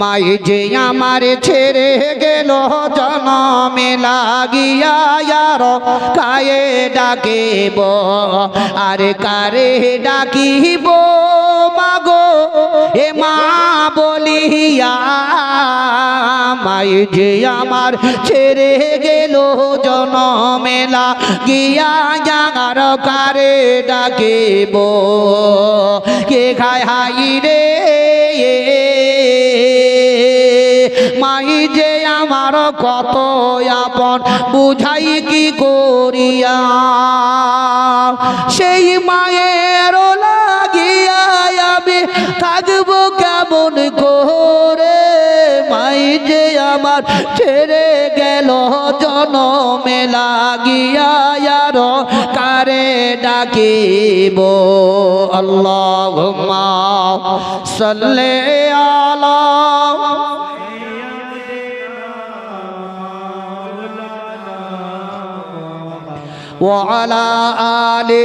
মাই যে আমার ছেড়ে গেল জনমে লাগিয়া কায়ে ডাকিব। আর কারে ডাকিব? মাগো, এ মা বলিয়া, মাই যে আমার ছেড়ে গেল জনমেলা গিয়া জাগার কারে ডাকিব। কে খায় হাই রে মাই যে আমার কত আপন, বুঝাই কি করিয়া? সেই মায়ের লাগিয়া আমি থাকব কেমন করে? মাই যে আমার ছেড়ে গেল জনমে লাগিয়া কারে ডাকিব? আল্লাহ সাল্লে আলা وعلى آله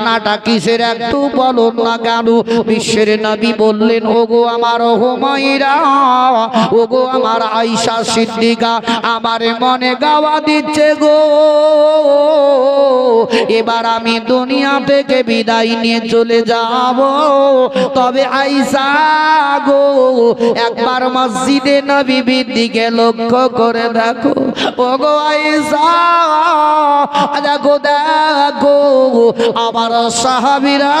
কান্নাটা কিসের একটু বলুন না কেন? বিশ্বের নবী বললেন, ওগো আমার হুমাইরা ওগো আমার আয়সা সিদ্দিকা, আমার মনে গাওয়া দিচ্ছে গো। এবার আমি দুনিয়া থেকে বিদায় নিয়ে চলে যাব। তবে আইসা গো, একবার মসজিদে নবীর দিকে লক্ষ্য করে দেখো। ওগো আইসা দেখো দেখো, আমার সাহাবিরা,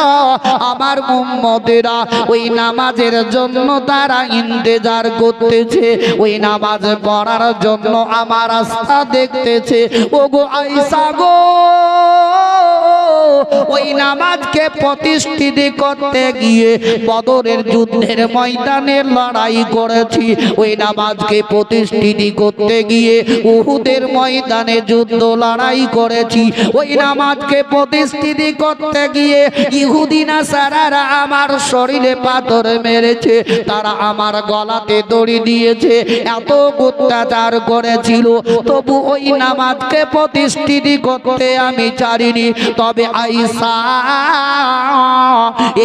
আমার মুম্মদেরা ওই নামাজের জন্য তারা ইন্তেজার করতেছে, ওই নামাজ পড়ার জন্য আমার রাস্তা দেখতেছে। ওগো আইসা গো! ওই নামাজকে প্রতিষ্ঠিত করতে গিয়ে বদরের যুদ্ধের ময়দানে লড়াই করেছি। ওই নামাজকে প্রতিষ্ঠিত করতে গিয়ে উহুদের ময়দানে যুদ্ধ লড়াই করেছি। ওই নামাজকে প্রতিষ্ঠিত করতে গিয়ে ইহুদিনা সারারা আমার শরীরে পাথর মেরেছে। তারা আমার গলাতে দড়ি দিয়েছে। এত অত্যাচার করেছিল। তবু ওই নামাজকে প্রতিষ্ঠিত করতে আমি চারিনি। তবে আইসা,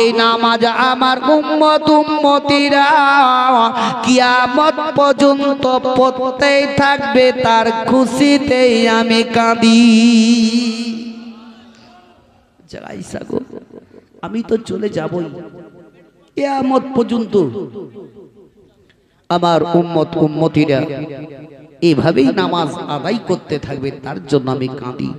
এই নামাজ আমার উম্মত উম্মতিরা কিয়ামত পর্যন্ত পড়তেই থাকবে, তার খুশিতেই আমি কাঁদি। আইসা গো, আমি তো চলে যাবই। কিয়ামত পর্যন্ত আমার উম্মত উম্মতিরা এভাবেই নামাজ আদায় করতে থাকবে, তার জন্য আমি কাঁদি।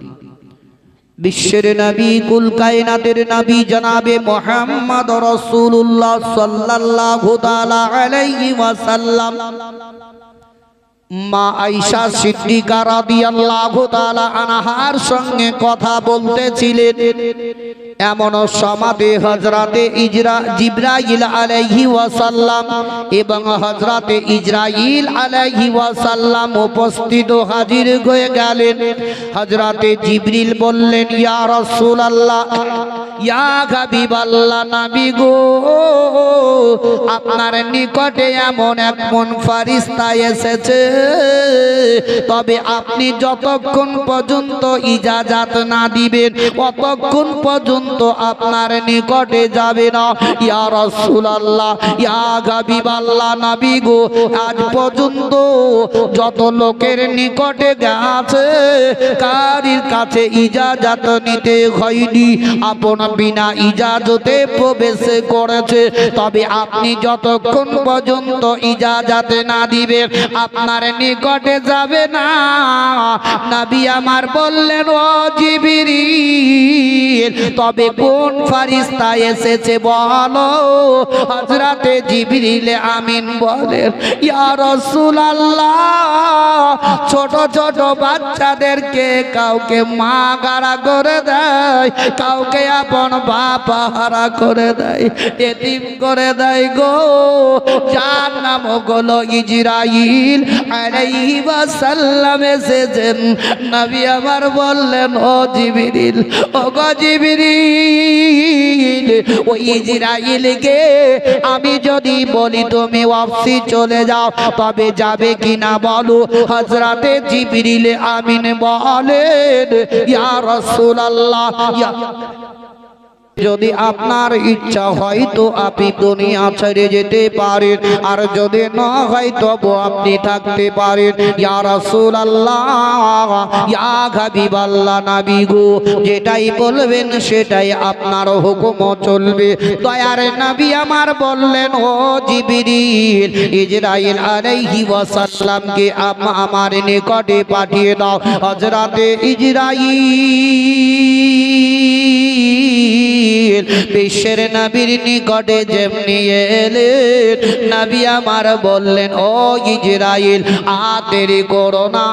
বিশ্বের নবী, কুল কায়নাতের নবী জনাবে মোহাম্মদ রাসূলুল্লাহ সাল্লাল্লাহু তাআলা আলাইহি ওয়াসাল্লাম। মা আয়েশা সিদ্দিকা রাদিয়াল্লাহু সঙ্গে কথা বলতেছিলেন। এমন সমাধে হজরতে ইজরা জিব্রাইল আলাইহি ওয়াসাল্লাম এবং হজরতে ইজরাইল আলাইহি ওয়াসাল্লাম উপস্থিত হাজির হয়ে গেলেন। হজরতে জিবরিল বললেন, ইয়া রাসূলুল্লাহ, ইয়া হাবিবাল্লাহ নবী গো, আপনার নিকটে এমন এক মন ফারিস্তা এসেছে। তবে আপনি যতক্ষণ পর্যন্ত ইজাজাত না দিবেন ততক্ষণ পর্যন্ত আপনার নিকটে যাবে না। ইয়া রাসূলুল্লাহ, ইয়া হাবিবাল্লাহ নবী গো, আজ পর্যন্ত যত লোকের নিকটে গেছে, কারির কাছে ইজাজাত নিতে হয়নি। আপন বিনা ইজাজতে প্রবেশ করেছে। তবে আপনি যতক্ষণ পর্যন্ত ইজাজাতে না দিবেন, আপনার নিকটে যাবে না। নবী আমার বললেন, ও জিবিরি তবে কোন ফারিস্তা এসেছে বলো? হজরতে জিবরিল আমিন বলেন ইয়া রাসূলুল্লাহ, ছোট ছোট বাচ্চাদেরকে কাউকে মা গাড়া করে দেয়, কাউকে আপন বাবা হারা করে দেয়, এতিম করে দেয় গো। যার নাম হলো ইজরাইল আলাইহি ওয়াসাল্লাম এসেছেন। নবী আমার বললেন, ও জিবরিল ও গো জিবরিল ওই ইজরাইলকে আমি যদি বলি তুমি ওয়াপসি চলে যাও তবে যাবে কিনা বলো? হজরতে জিবরিল আমিন বলেন ইয়া রাসূলুল্লাহ ইয়া যদি আপনার ইচ্ছা হয় তো আপনি দুনিয়া ছেড়ে যেতে পারেন। আর যদি না হয় তবু আপনি থাকতে পারেন। ইয়া রাসূলুল্লাহ, ইয়া হাবিবাল্লাহ নবী গো, যেটাই বলবেন সেটাই আপনার হুকুম চলবে। দয়ার নবী আমার বললেন, ও জিবরিল, ইজরাইল আলাইহি ওয়াসাল্লামকে আম- আমার নিকটে পাঠিয়ে দাও। হযরতে ইজরাইল বিশ্বের নবীর নিকটে যেমনি এলেন, নবী আমার বললেন, ও ইজরাইল আতেরি করো না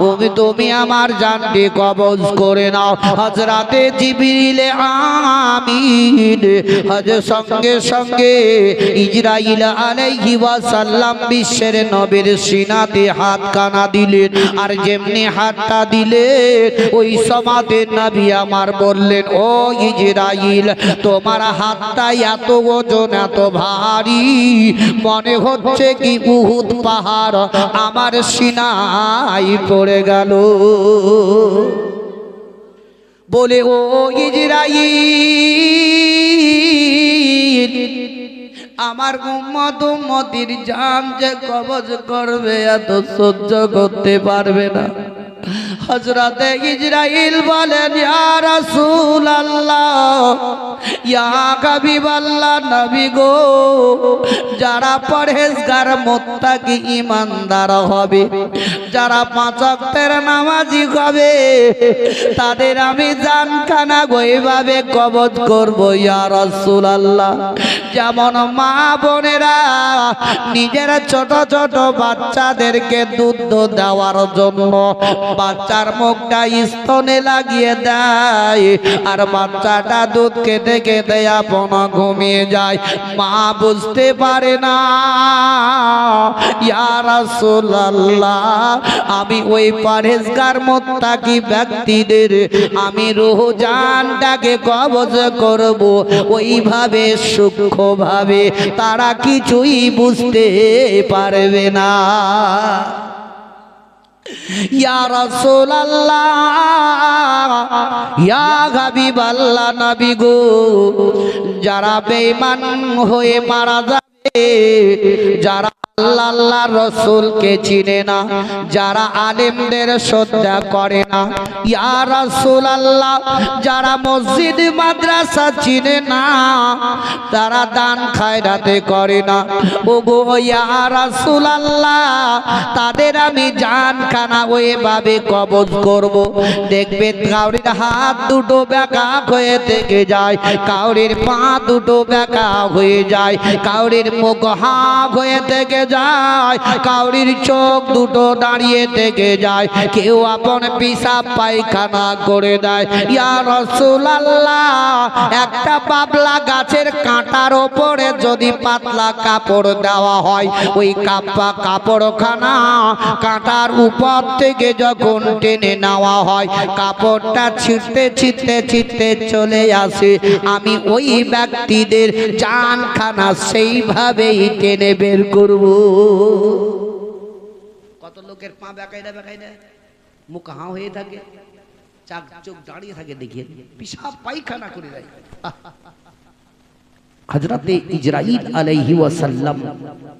তুমি তুমি আমার জানটি কবজ করে নাও। হজরাতে জিবিরিলে আমিন, হজ সঙ্গে সঙ্গে ইজরাইল আলাইহি ওয়াসাল্লাম বিশ্বের নবীর সিনাতে হাত কানা দিলেন, আর যেমনি হাতটা দিলেন, ওই সমাতে নবী আমার বললেন, ও ইজরাইল, তোমার হাতটা এত ওজন, এত ভারী। মনে হচ্ছে কি উহুদ পাহাড় আমার সিনাই পড়ে গেল। বলে, ও ইজরাইল, আমার উম্মত উম্মতির জান যে কবজ করবে, এত সহ্য করতে পারবে না। হজরতে ইজরাইল বলেন ইয়া রাসূল আল্লাহ ইয়া হাবিব আল্লাহ নবী গো, যারা পরহেজগার, মুত্তাকি ইমানদার হবে, যারা পাঁচ ওয়াক্তের নামাজি হবে, তাদের আমি জান খানা গইভাবে কবজ করব, ইয়া রাসূল আল্লাহ যেমন মা বোনেরা নিজের ছোট ছোট বাচ্চাদেরকে দুধ দেওয়ার জন্য বাচ্চার মুখটা স্তনে লাগিয়ে দেয়, আর বাচ্চাটা দুধ খেতে খেতে আপন ঘুমিয়ে যায়। মা বুঝতে পারে না আমি ওই পরেশগার মোত্তাকি ব্যক্তিদের, আমি রুহ জানটাকে কবজ করব। ওইভাবে, সূক্ষ্মভাবে তারা কিছুই বুঝতে পারবে না। ইয়া ইয়া গো যারা বেঈমান হয়ে মারা যাবে যারা আল্লাহ রসুলকে চিনে না, যারা আলেমদের শ্রদ্ধা করে না। ইয়া রাসূল আল্লাহ যারা মসজিদ, মাদ্রাসা চিনে না, তারা দান খায়রাতে করে না। ও গো ইয়া রসুল আল্লাহ তাদের আমি জান খানা ওইভাবে কবজ করব। দেখবে কাউরির হাত দুটো ব্যাকা হয়ে থেকে যায়, কাউরির পা দুটো ব্যাকা হয়ে যায়, কাউরির মুখ হা হয়ে থেকে যায়। কাউরির চোখ দুটো দাঁড়িয়ে থেকে যায়। কেউ আপন পিসাব পায়খানা করে দেয়। ইয়া রাসূলুল্লাহ, একটা পাবলা গাছের কাঁটার ওপরে যদি পাতলা কাপড় দেওয়া হয়, ওই কাপা কাপড়খানা কাঁটার উপর থেকে যখন টেনে নেওয়া হয়, কাপড়টা ছিটতে ছিটতে ছিটতে চলে আসে। আমি ওই ব্যক্তিদের চানখানা সেইভাবেই টেনে বের করব। কত লোকের পা বেকাই না বেকাই না মুখ হাঁ হয়ে থাকে, চাক চোখ দাঁড়িয়ে থাকে দেখিয়ে পিসাব পায়খানা করে দেয়। হজরতে ইজরাইল আলাইহি ওয়াসাল্লাম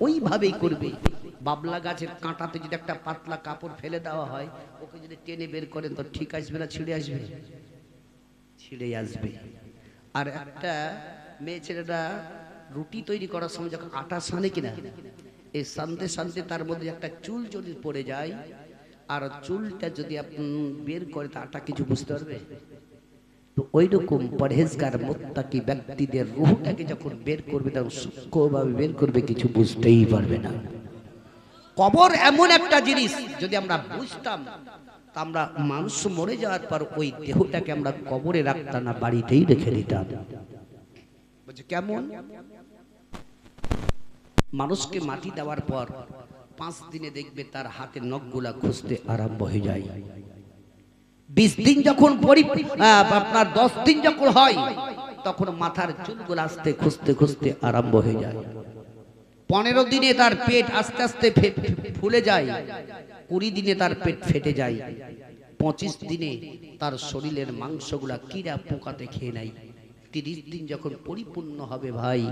ওইভাবেই করবে। বাবলা গাছের কাঁটাতে যদি একটা পাতলা কাপড় ফেলে দেওয়া হয়, ওকে যদি টেনে বের করেন তো ঠিক আসবে না, ছিঁড়ে আসবে? ছিঁড়ে আসবে। আর একটা মেয়ে ছেলেটা রুটি তৈরি করার সময় যখন আটা সানে কিনা এই শান্তে শান্তে তার মধ্যে একটা চুল যদি পড়ে যায়, আর চুলটা যদি আপনি বের করে তা আটা কিছু বুঝতে পারবে? তো ওই রকম পরহেজগার, মোত্তাকি ব্যক্তিদের রুহটাকে যখন বের করবে, তখন সূক্ষ্মভাবে বের করবে, কিছু বুঝতেই পারবে না। কবর এমন একটা জিনিস, যদি আমরা বুঝতাম, তা আমরা মানুষ মরে যাওয়ার পর ওই দেহটাকে আমরা কবরে রাখতাম না, বাড়িতেই রেখে দিতাম। বলছে, কেমন? মানুষকে মাটি দেওয়ার পর পাঁচ দিনে দেখবে তার হাতের নখগুলা খুঁজতে আরম্ভ হয়ে যায়। বিশ দিন যখন আপনার দশ দিন যখন হয়, তখন মাথার চুলগুলো আস্তে খুঁজতে খুঁজতে আরম্ভ হয়ে যায়। পনেরো দিনে তার পেট আস্তে আস্তে ফুলে যায়, কুড়ি দিনে তার পেট ফেটে যায়, পঁচিশ দিনে তার শরীরের মাংসগুলা কিরা পোকাতে খেয়ে নেয়। তিরিশ দিন যখন পরিপূর্ণ হবে ভাই,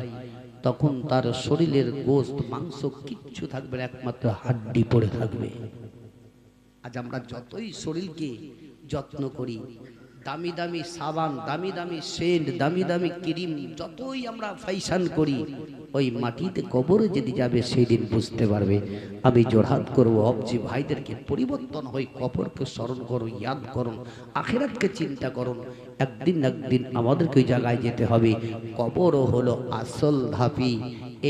তখন তার শরীরের গোস্ত, মাংস কিচ্ছু থাকবে না, একমাত্র হাড্ডি পড়ে থাকবে। আজ আমরা যতই শরীরকে যত্ন করি, দামি দামি সাবান, দামি দামি সেন্ট, দামি দামি ক্রিম, যতই আমরা ফাইশান করি ওই মাটিতে কবরে যদি যাবে সেই দিন বুঝতে পারবে। আমি জোরহাত করব, অবজি ভাইদেরকে পরিবর্তন হই কবরকে স্মরণ করুন ইয়াদ করুন আখেরাতকে চিন্তা করুন একদিন একদিন আমাদেরকে ওই জায়গায় যেতে হবে। কবরও হলো আসল ধাপি।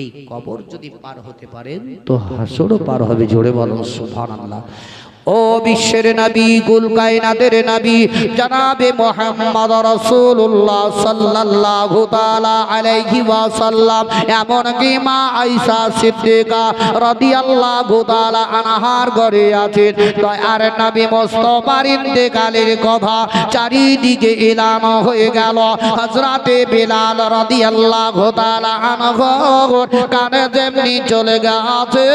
এই কবর যদি পার হতে পারেন, তো হাসরও পার হবে, জোরে বলুন সুবহানাল্লাহ। ও বিশ্বের নবী কুল কায়নাতের নবী, জনাবে মোহাম্মদ রাসূলুল্লাহ সাল্লাল্লাহু তাআলা আলাইহি ওয়াসাল্লাম এমন কি মা আয়েশা সিদ্দিকা রাদিয়াল্লাহু তাআলা আনহার ঘরে আছেন। দয়ার নবী মুস্তাফার ইন্তেকালের কথা চারিদিকে এলান হয়ে গেল। হযরতে বিলাল রাদিয়াল্লাহু তাআলা আনহু কানে যেমনি চলে গেছে,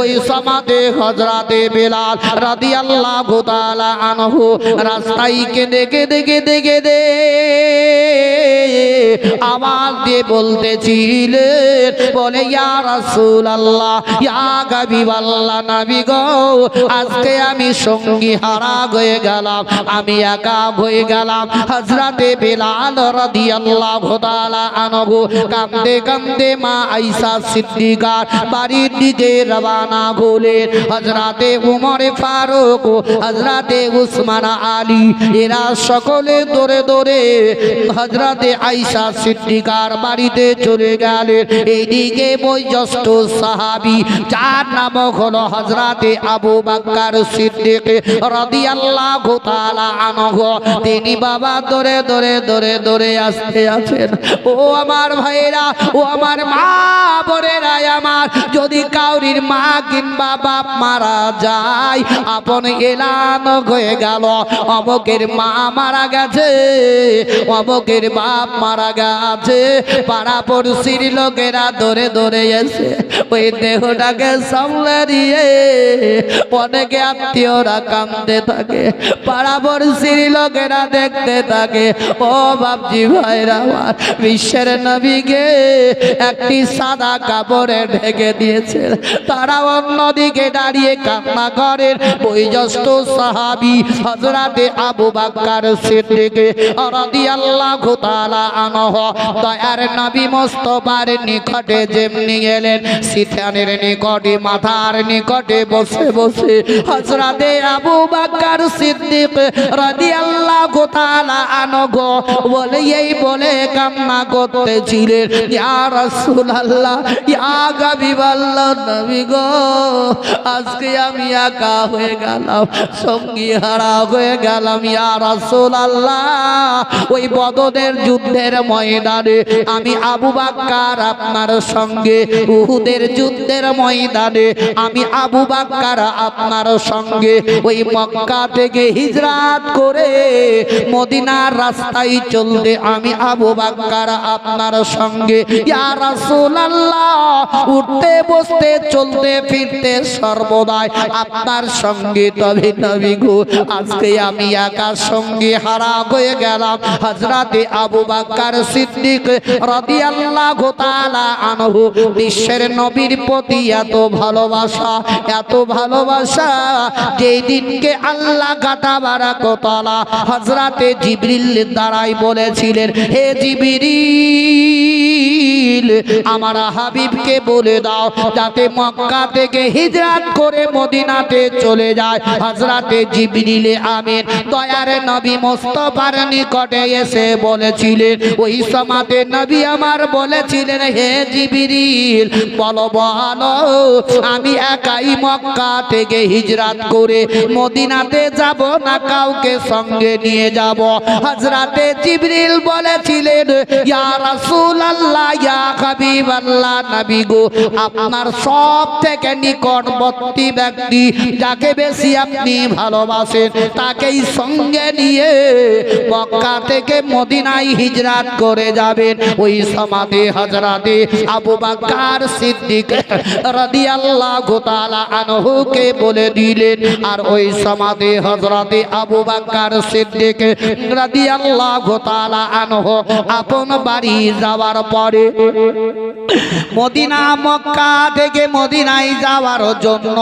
ওই সমাধে হযরতে বিলাল রাদিয়াল্লাহু তাআলা আনহু রাস্তায় কেঁদে কেঁদে কেঁদে কেঁদে আওয়াজ দিয়ে বলতেছিলেন, বলে, ইয়া রাসূলুল্লাহ, ইয়া হাবিবাল্লাহ, নবী গো, আজকে আমি সঙ্গী হারা হয়ে গেলাম, আমি একা হয়ে গেলাম। হযরতে বিলাল রাদিয়াল্লাহু তাআলা আনহু কাঁদতে কাঁদতে মা আয়েশা সিদ্দিকার বাড়ির দিকে রওনা হলেন। হযরতে উমর ফারুক, হযরতে উসমান আলী, এরা সকলে দৌড়ে দৌড়ে হযরতে আয়েশা সিদ্দিকার বাড়িতে চলে গেলেন এইদিকে বৈজ্যেষ্ঠ সাহাবি, যার নাম হলো হযরতে আবু বকর সিদ্দিক রাদিয়াল্লাহু তাআলা আনহু। তিনি বাবা দৌড়ে দৌড়ে দৌড়ে দৌড়ে আসতে আছেন। ও আমার ভাইরা ও আমার মা বোনেরা আমার, যদি কাউরির মা কিংবা বাপ মারা যায় আপন এলান হয়ে গেল। অমকের মা মারা গেছে, অমকের বাপ মারা গেছে। পাড়া পড়শির লোকেরা ধরে ধরে এসে ওই দেহটাকে সামলে দিয়ে অনেকে আত্মীয়রা কান্দে থাকে, পাড়া পড়শির লোকেরা দেখতে থাকে। ও বাপজি ভাইরা আমার, বিশ্বের নবীকে একটি সাদা কাপড়ে ঢেকে দিয়েছে। তারা অন্যদিকে দাঁড়িয়ে কান্না করেন বৈজস্ত সাহাবি হজরাতে আবু বাক্কার সিদ্দিকে তাআলা আনহু, দয়ার নবী নিকটে যেমনি সিথানের নিকটে, মাথার নিকটে বসে বসে হজরাতে আবু বাক্কার সিদ্দিক তাআলা আনহু বলে এই বলে কান্না করতেছিলেন, ইয়া রাসূলুল্লাহ, ইয়া নবী গো, আজকে আমি একা হয়ে গেলাম, সঙ্গী হারা হয়ে গেলাম। ইয়া রাসূলুল্লাহ, ওই বদরের যুদ্ধের ময়দানে আমি আবু বাক্কার আপনার সঙ্গে, উহুদের যুদ্ধের ময়দানে আমি আবু বাক্কার আপনার সঙ্গে ওই মক্কা থেকে হিজরাত করে মদিনার রাস্তায় চলতে আমি আবু বাক্কার আপনার সঙ্গে, ইয়া রাসূলুল্লাহ, উঠতে বসতে চলতে ফিরতে সর্বদাই আপনার সঙ্গে তবে নবী গো, আজকে আমি একা সঙ্গে হারা হয়ে গেলাম। হযরতে আবু বকর সিদ্দিক রাদিয়াল্লাহু তাআলা আনহু, বিশ্বের নবীর প্রতি এত ভালোবাসা এত ভালোবাসা, যেই দিনকে আল্লাহ গাটা বারাক তাআলা হযরতে জিবরিল দ্বারাই বলেছিলেন, হে জিবরিল আমার হাবিবকে বলে দাও, যাতে মক্কা থেকে হিজরত করে মদিনাতে চলে যায়। হজরতে জিবরিলে আমিন দয়ার নবী মোস্তফার নিকটে এসে বলেছিলেন, ওই সমাতে নবী আমার বলেছিলেন, হে জিবরিল, বলো বলো, আমি একাই মক্কা থেকে হিজরাত করে মদিনাতে যাব না, কাউকে সঙ্গে নিয়ে যাব? হজরতে জিবরিল বলেছিলেন, ইয়া রাসূলুল্লাহ, ইয়া হাবিবাল্লাহ নবী গো, আপনার সব থেকে নিকটবর্তী ব্যক্তি যাকে বেশি আপনি ভালোবাসেন, তাকেই সঙ্গে নিয়ে মক্কা থেকে মদিনায় হিজরাত করে যাবেন। ওই সমাধি হজরতে আবু বাক্কার সিদ্দিক রাদিয়াল্লাহু তাআলা আনহুকে বলে দিলেন, আর ওই সমাধি হজরতে আবু বাক্কার সিদ্দিক রাদিয়াল্লাহু তাআলা আনহু আপন বাড়ি যাওয়ার পরে মদিনা, মক্কা থেকে মদিনায় যাওয়ার জন্য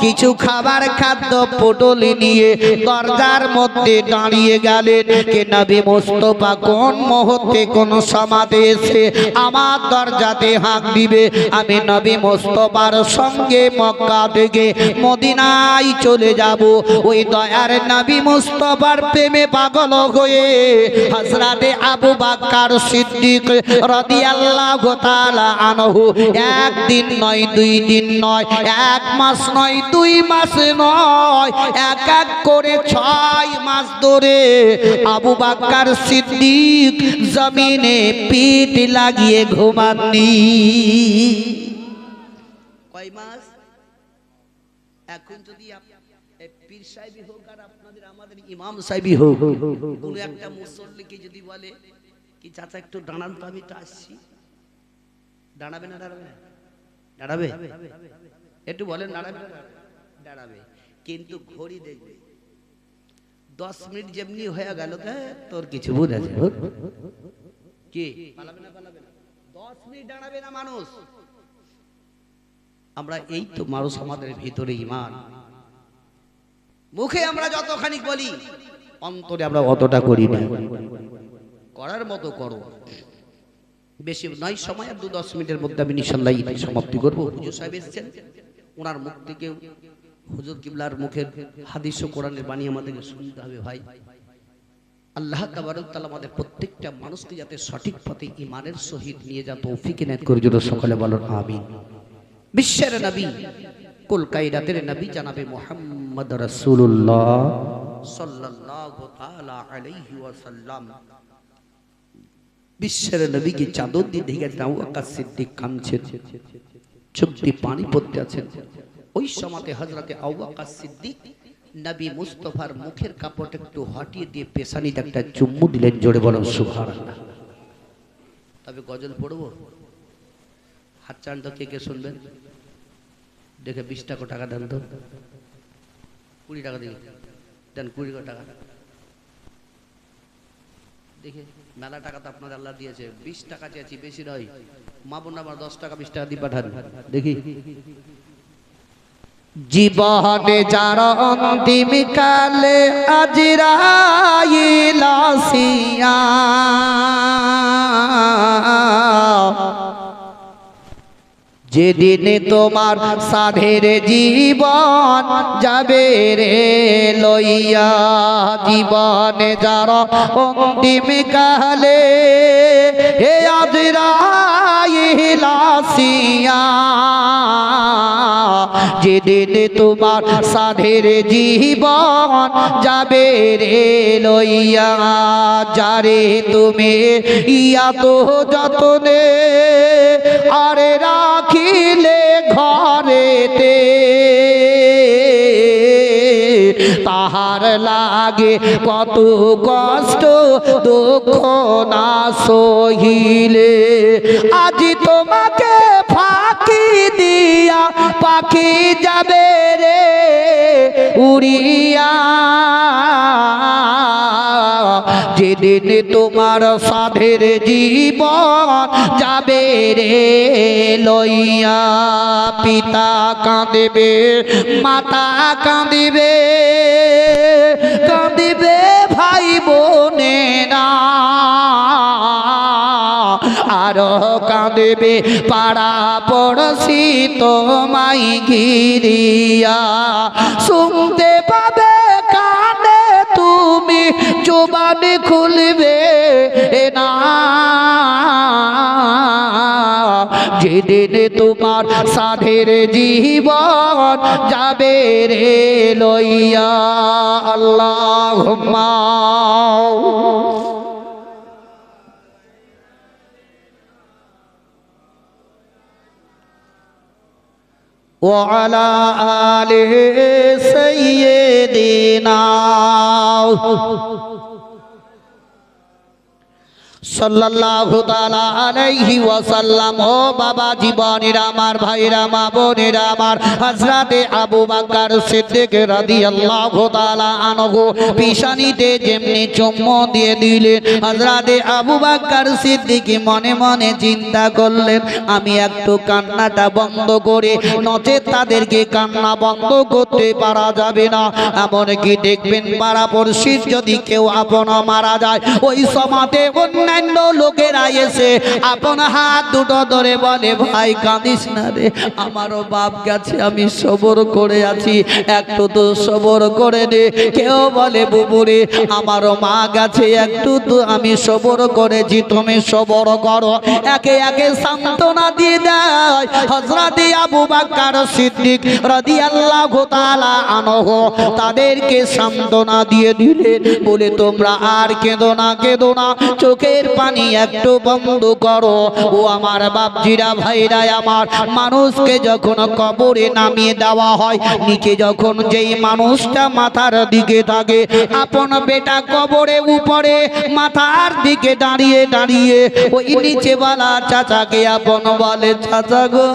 কিছু খাবার, খাদ্য পটল নিয়ে দরজার মধ্যে দাঁড়িয়ে গেলেন কে মোস্তফা? কোন মুহূর্তে কোন সমাধে এসে আমার দরজাতে হাঁক দিবে? আমি নবী মোস্তফার সঙ্গে মক্কা থেকে মদিনায় চলে যাব। ওই দয়ার নবী মোস্তফার প্রেমে পাগল হয়ে হজরতে আবু বাক্কার সিদ্দিক রাদিয়াল্লাহু তাআলা আনহু। একদিন নয়, দুই দিন নয়, এক মাস নয়, দুই মাস নয়, এক এক করে ছয় মাস ধরে আবু বাক্কার সিদ্দিক জমিনে পিঠ লাগিয়ে ঘুমাননি। একটা মুসল্লিকে যদি বলে, কি চাচা, একটু দাঁড়ান তো, আমি তো আসছি। দাঁড়াবে না, দাঁড়াবে একটু বলেন, দাঁড়াবে? দাঁড়াবে। কিন্তু ঘড়ি দেখবে। দশ মিনিট যেমনি হয়ে গেল তোর কিছু কি? পালাবে না পালাবে না? দশ মিনিট দাঁড়াবে না মানুষ। আমরা এই তো মানুষ আমাদের ভিতরে ইমান। মুখে আমরা যতখানি বলি, অন্তরে আমরা অতটা করি না। করার মতো করো। বেশি নয় সময় দু দশ মিনিটের মধ্যে আমি নিঃসন্দেহ ঈদের সমাপ্তি করব। হুজুর সাহেব এসেছেন। ওনার মুখ থেকে হুজুর কিবলার মুখের হাদিস ও কোরআনের বাণী আমাদেরকে শুনতে হবে ভাই। আল্লাহ তাবারুক আমাদের প্রত্যেকটা মানুষকে যাতে সঠিক পথে ইমানের সহিত নিয়ে যা তৌফিক এনায়েত করে জন্য সকলে বলুন আমিন। বিশ্বের নবী, কুল কায়নাতের নবী জানাবে মোহাম্মদ রাসূলুল্লাহ সাল্লাল্লাহু তাআলা আলাইহি ওয়াসাল্লাম। বিশ্বের নবীকে চাদর দিয়ে দেখে আবু বকর সিদ্দিক কাঁদছেন। দিয়ে পানি পড়তে আছেন ওই সময়তে হযরতে আবু বকর সিদ্দিক নবী মুস্তফার মুখের কাপড় একটু হটিয়ে দিয়ে পেশানিতে একটা চুম্বু দিলেন, জোরে বলেন, সুবহানাল্লাহ। তবে গজল পড়ব? হাত চান তো কে কে শুনবেন? দেখে বিশ টাকা টাকা দেন তো। কুড়ি টাকা দিন। দেন কুড়ি টাকা। দেখে। মেলা টাকা তো আপনার আল্লাহ দিয়েছে। বিশ টাকা চেয়েছি, বেশি নয়। মা বোন আমার দশ টাকা, বিশ টাকা দিয়ে পাঠান। দেখি। জীবনে যার অন্তিম কালে আজিরাইলাসিয়া যেদিন তোমার সাধের জীবন যাবে রে লইয়া জীবনে যার অন্তিম কালে হে আজরাইলাসিয়া যেদিন তোমার সাধের জীবন যাবে রে লইয়া, যারে তুমি ইয়া তো যতনে আরে রাখিলে ঘরেতে, তাহার লাগে কত কষ্ট, দুঃখ না সহিলে। আজি তোমাকে ফাঁকি দিয়া পাখি যাবে রে উড়িয়া। যেদিন তোমার সাধের জীবন যাবে রে লইয়া। পিতা কাঁদিবে, মাতা কাঁদিবে। কাঁদিবে, পাড়া পড়শি তোমায় ঘিরিয়া। শুনতে পাবে কানে তুমি, জোবান খুলবে না। যেদিন তোমার সাধের জীবন যাবে রে লইয়া আল্লাহ وعلى آل سيدنا ওয়াসাল্লাম, ও বাবা আমার আবু যেমনি দিয়ে দিলেন আবু মনে মনে চিন্তা করলেন, আমি একটু কান্নাটা বন্ধ করে নচেত তাদেরকে কান্না বন্ধ করতে পারা যাবে না। এমন কি দেখবেন পাড়া পড়শির যদি কেউ আপন মারা যায়, ওই সমাতে অন্যান্য লোকেরা এসে আপন হাত দুটো ধরে বলে, ভাই, কাঁদিস না রে। আমারও বাপ গেছে, আমি সবর করে আছি। একটু তো সবর করে নে। কেউ বলে, বুবুরে, আমারও মা গেছে, একটু তো আমি সবর করেছি, তুমি সবর করো। একে একে সান্ত্বনা দিয়ে দেয় হজরতে আবু বাক্কার সিদ্দিক রাদিয়াল্লাহু তাআলা আনহু। তাদেরকে সান্ত্বনা দিয়ে দিলেন। বলে, তোমরা আর কেঁদো না কেঁদো না। চোখের পানি একটু বন্ধ করো। ও আমার বাপজিরা, ভাইরা, আমার মানুষকে যখন কবরে নামিয়ে দেওয়া হয়, নিচে যখন যেই মানুষটা মাথার দিকে থাকে, আপন বেটা কবরে উপরে মাথার দিকে দাঁড়িয়ে দাঁড়িয়ে ওই নিচেওয়ালা চাচাকে আপন বলে, চাচা গো,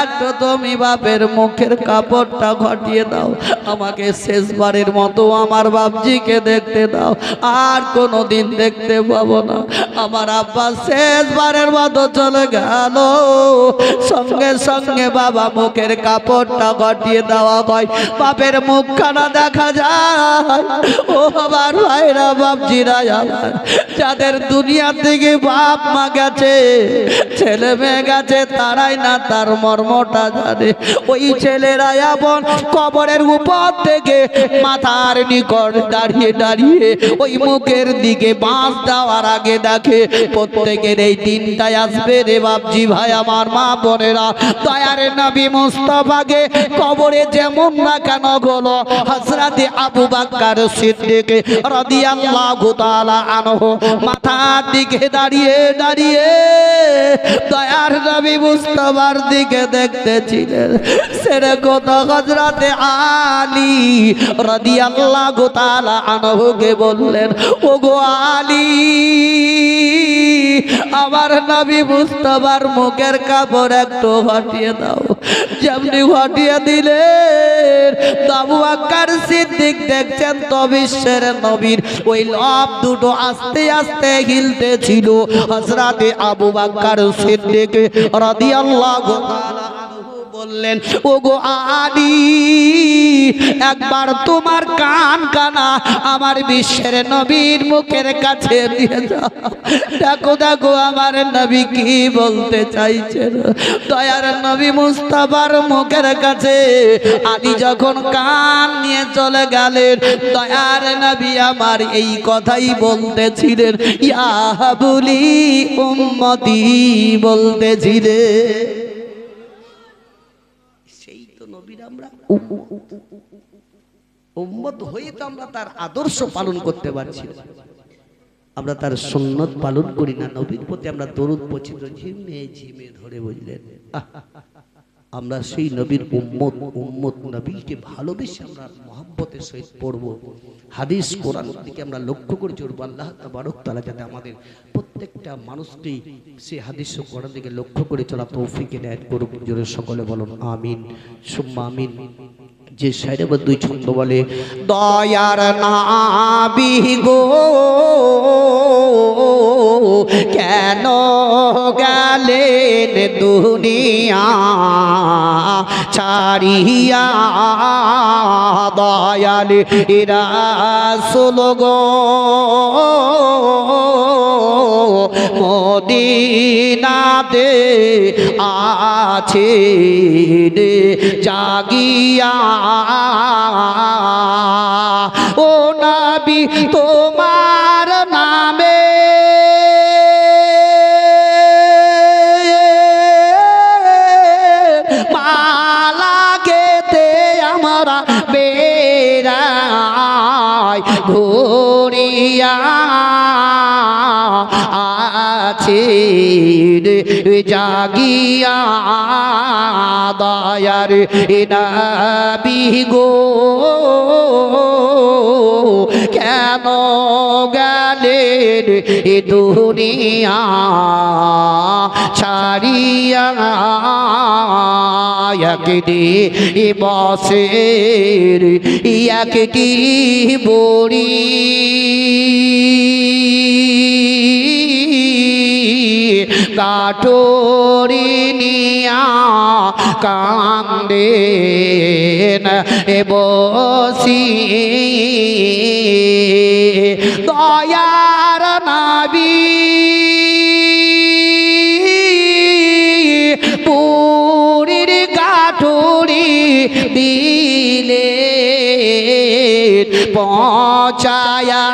একটু তুমি বাপের মুখের কাপড়টা ঘটিয়ে দাও। আমাকে শেষবারের মতো আমার বাপজিকে দেখতে দাও। আর কোনো দিন দেখতে পাবো না। আমার আব্বা শেষবারের মতো চলে গেল। সঙ্গে সঙ্গে বাবা মুখের কাপড়টা ঘটিয়ে দেওয়া হয়। বাপের মুখখানা দেখা যায়। ও আমার ভাইরা, বাপজিরা আমার। যাদের দুনিয়া থেকে বাপ মা গেছে, ছেলে মেয়ে গেছে, তারাই না তার মর্মটা জানে। ওই ছেলেরা এমন কবরের উপর থেকে মাথার নিকট দাঁড়িয়ে দাঁড়িয়ে ওই মুখের দিকে বাঁশ দেওয়ার আগে দেখে প্রত্যেকের এই দিনটাই আসবে রে বাপজি ভাই, আমার মা বোনেরা। দয়ার নবী মুস্তফাকে কবরে যেমন না কেন গলো হজরতে আবু বাক্কার সিদ্দিক রাদিয়াল্লাহু তাআলা আনহু মাথার দিকে দাঁড়িয়ে দাঁড়িয়ে দয়ার নবী মুস্তফার দিকে দেখতেছিলেন। কত হজরতে আলী রাদিয়াল্লাহু তাআলা আনহুকে বললেন, ওগো আলী আমার নবী মুস্তফার মুখের কাপড় একটু হটিয়ে দাও। যেমনি হটিয়ে দিলেন বাবু আকার সিদ্দিক দেখছেন তো বিশ্বের নবীর। ওই লব দুটো আস্তে আস্তে হিলতে ছিল হজরাতে আবু বাক্কার সিদ্দিক রাদিয়াল্লাহু তাআলা বললেন, ওগো আলী একবার তোমার কান কানা আমার বিশ্বের নবীর মুখের কাছে দিয়ে যাও দেখো দেখো, আমার নবী কি বলতে চাইছেন? দয়ার নবী মুস্তাফার মুখের কাছে আলী যখন কান নিয়ে চলে গেলেন, দয়ার নবী আমার এই কথাই বলতেছিলেন, ইয়া বলি উম্মতি, বলতেছিলেন সেই তো নবীর আমরা উম্মত হয়ে তো আমরা তার আদর্শ পালন করতে পারছি। আমরা তার সুন্নত পালন করি না নবীর প্রতি আমরা তরুণ পচিত ঝিমে ঝিমে ধরে বুঝলেন! আমরা সেই নবীর উম্মত উম্মত নবীকে ভালোবেসে আমরা মহাব্বতের সহিত পড়ব। হাদিস, কোরআন দিকে আমরা লক্ষ্য করে চড়বো। আল্লাহ তাবারক তারা যাতে আমাদের প্রত্যেকটা মানুষকেই সেই হাদিস কোরআন দিকে লক্ষ্য করে চলা তৌফিকে ন্যায় করুক। জোরে সকলে বলুন, আমিন। সুম্মা আমিন। যে সাইডে বা দুই ছন্দ বলে, দয়ার নাবি গো, কেন গেলেন দুনিয়া ছাড়িয়া? দয়াল ইরা গো মদিনাতে আছে জাগিয়া। ও নাবি তোমার জাগিয়া দয়ার নাবি গো। কেন গেলেন এ দুনিয়া ছাড়িয়া? একটি বসের একটি বড়ি। কাঠরি নিয়া কান্দেন এ বসি। দয়ার নাবি পুরীর কাঠুরি দিলে পচায়া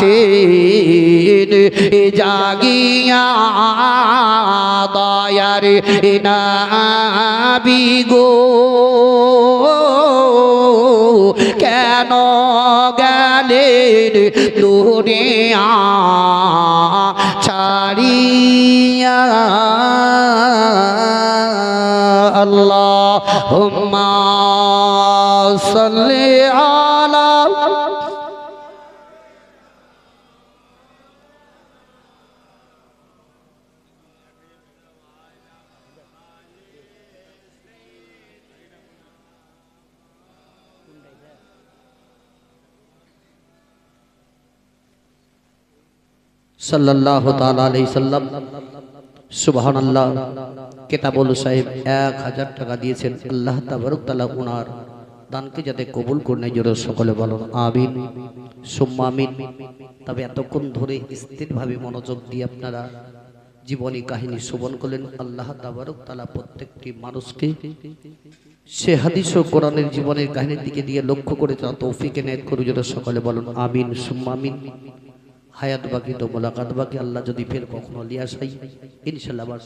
আছে জাগিয়া দয়ার নাবি গো। কেন গেলেন দুনিয়া ছাড়িয়া? আল্লাহ হুম্মা সাল্লি আলা তাআলা আলাইহি সাল্লাম, সুবহানাল্লাহ, কেতাবুল সাহেব এক হাজার টাকা দিয়েছেন। আল্লাহ তাবারক ওনার দানকে যাতে কবুল করে নেয় জোরে সকলে বলুন, আমিন, সুম্মা আমিন। তবে এতক্ষণ ধরে স্থিরভাবে মনোযোগ দিয়ে আপনারা জীবনী কাহিনী শ্রবণ করলেন। আল্লাহ তাবারক প্রত্যেকটি মানুষকে সে হাদিস ও কোরআনের জীবনের কাহিনীর দিকে দিয়ে লক্ষ্য করে তারা তৌফিকে নেয় করু জোরে সকলে বলুন, আমিন, সুম্মা আমিন। হায়াত বাকি তো মোলাকাত বাকি, আল্লাহ যদি ফের কখনো লিয়া সাই ইনশাল্লাহ আবার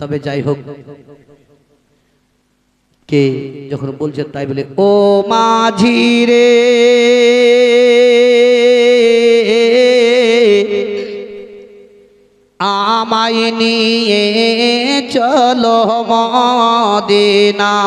তবে যাই হোক, কে যখন বলছে তাই বলে, ও মাঝি রে আমায় নিয়ে চলো মদিনা।